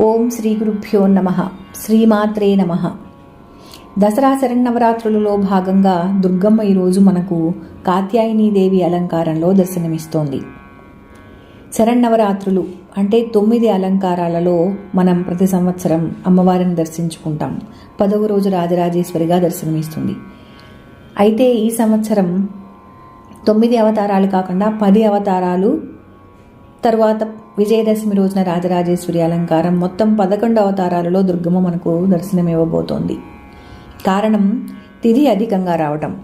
ఓం శ్రీ గురుభ్యో నమ. శ్రీమాత్రే నమ. దసరా శరన్నవరాత్రులలో భాగంగా దుర్గమ్మ ఈరోజు మనకు కాత్యాయనీదేవి అలంకారంలో దర్శనమిస్తోంది. శరన్నవరాత్రులు అంటే తొమ్మిది అలంకారాలలో మనం ప్రతి సంవత్సరం అమ్మవారిని దర్శించుకుంటాం. పదవ రోజు రాజరాజేశ్వరిగా దర్శనమిస్తుంది. అయితే ఈ సంవత్సరం తొమ్మిది అవతారాలు కాకుండా పది అవతారాలు తరువాత విజయదశమి రోజున రాజరాజేశ్వరి అలంకారం మొత్తం పదకొండు అవతారాలలో దుర్గమ్మ మనకు దర్శనమివ్వబోతోంది కారణం తిథి అధికంగా రావటం.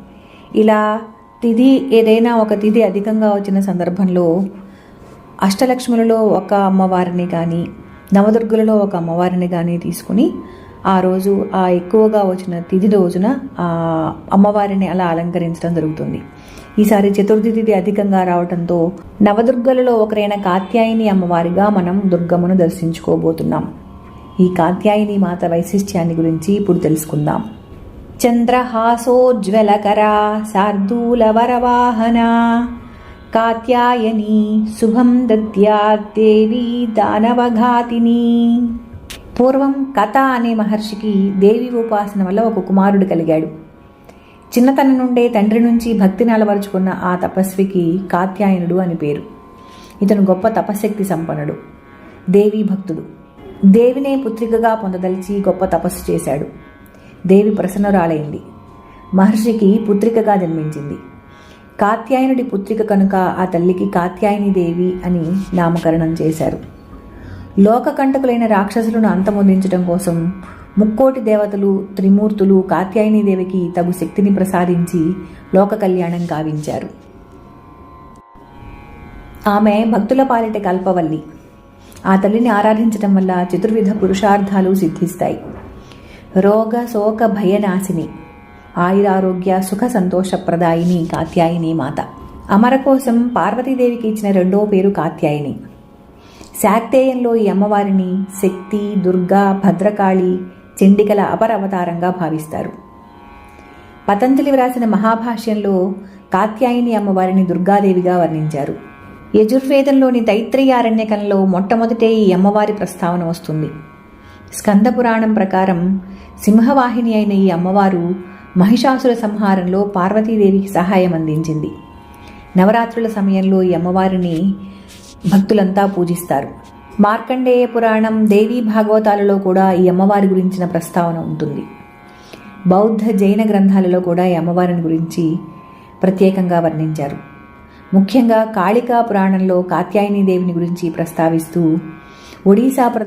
ఇలా తిథి ఏదైనా ఒక తిథి అధికంగా వచ్చిన సందర్భంలో అష్టలక్ష్ములలో ఒక అమ్మవారిని కానీ నవదుర్గులలో ఒక అమ్మవారిని కానీ తీసుకుని ఆ రోజు ఆ ఎక్కువగా వచ్చిన తిథి రోజున ఆ అమ్మవారిని అలా అలంకరించడం జరుగుతుంది. ఈసారి చతుర్థి తిథి అధికంగా రావడంతో నవదుర్గలలో ఒకరైన కాత్యాయని అమ్మవారిగా మనం దుర్గమ్మను దర్శించుకోబోతున్నాం. ఈ కాత్యాయని మాత వైశిష్ట్యాన్ని గురించి ఇప్పుడు తెలుసుకుందాం. చంద్రహాసోజ్వలకరా శార్దూలవరవాహన కాత్యాయని శుభం దద్యాదేవి దానవఘాతిని. పూర్వం కథ అనే మహర్షికి దేవి ఉపాసన వల్ల ఒక కుమారుడు కలిగాడు. చిన్నతనం నుండే తండ్రి నుంచి భక్తిని అలవరుచుకున్న ఆ తపస్వికి కాత్యాయనుడు అని పేరు. ఇతను గొప్ప తపశక్తి సంపన్నుడు. దేవి భక్తుడు. దేవినే పుత్రికగా పొందదలిచి గొప్ప తపస్సు చేశాడు. దేవి ప్రసన్నురాలైంది. మహర్షికి పుత్రికగా జన్మించింది. కాత్యాయనుడి పుత్రిక కనుక ఆ తల్లికి కాత్యాయని దేవి అని నామకరణం చేశారు. లోకకంటకులైన రాక్షసులను అంతమొందించడం కోసం ముక్కోటి దేవతలు త్రిమూర్తులు కాత్యాయని దేవికి తగు శక్తిని ప్రసాదించి లోక కళ్యాణం గావించారు. ఆమె భక్తుల పాలిట కల్పవల్లి. ఆ తల్లిని ఆరాధించడం వల్ల చతుర్విధ పురుషార్థాలు సిద్ధిస్తాయి. రోగ శోక భయనాశిని ఆయురారోగ్య సుఖ సంతోషప్రదాయిని కాత్యాయని మాత. అమర కోసం పార్వతీదేవికి ఇచ్చిన రెండో పేరు కాత్యాయని. శాక్తేయంలో ఈ అమ్మవారిని శక్తి దుర్గా భద్రకాళి చండికల అపర అవతారంగా భావిస్తారు. పతంజలి వ్రాసిన మహాభాష్యంలో కాత్యాయని అమ్మవారిని దుర్గాదేవిగా వర్ణించారు. యజుర్వేదంలోని తైత్రీయారణ్యకంలో మొట్టమొదటే ఈ అమ్మవారి ప్రస్తావన వస్తుంది. స్కందపురాణం ప్రకారం సింహవాహిని అయిన ఈ అమ్మవారు మహిషాసుర సంహారంలో పార్వతీదేవికి సహాయం అందించింది. నవరాత్రుల సమయంలో ఈ అమ్మవారిని భక్తులంతా పూజిస్తారు. మార్కండేయ పురాణం దేవీ భాగవతాలలో కూడా ఈ అమ్మవారి గురించిన ప్రస్తావన ఉంటుంది. బౌద్ధ జైన గ్రంథాలలో కూడా ఈ అమ్మవారిని గురించి ప్రత్యేకంగా వర్ణించారు. ముఖ్యంగా కాళికా పురాణంలో కాత్యాయని దేవిని గురించి ప్రస్తావిస్తూ ఒడిశా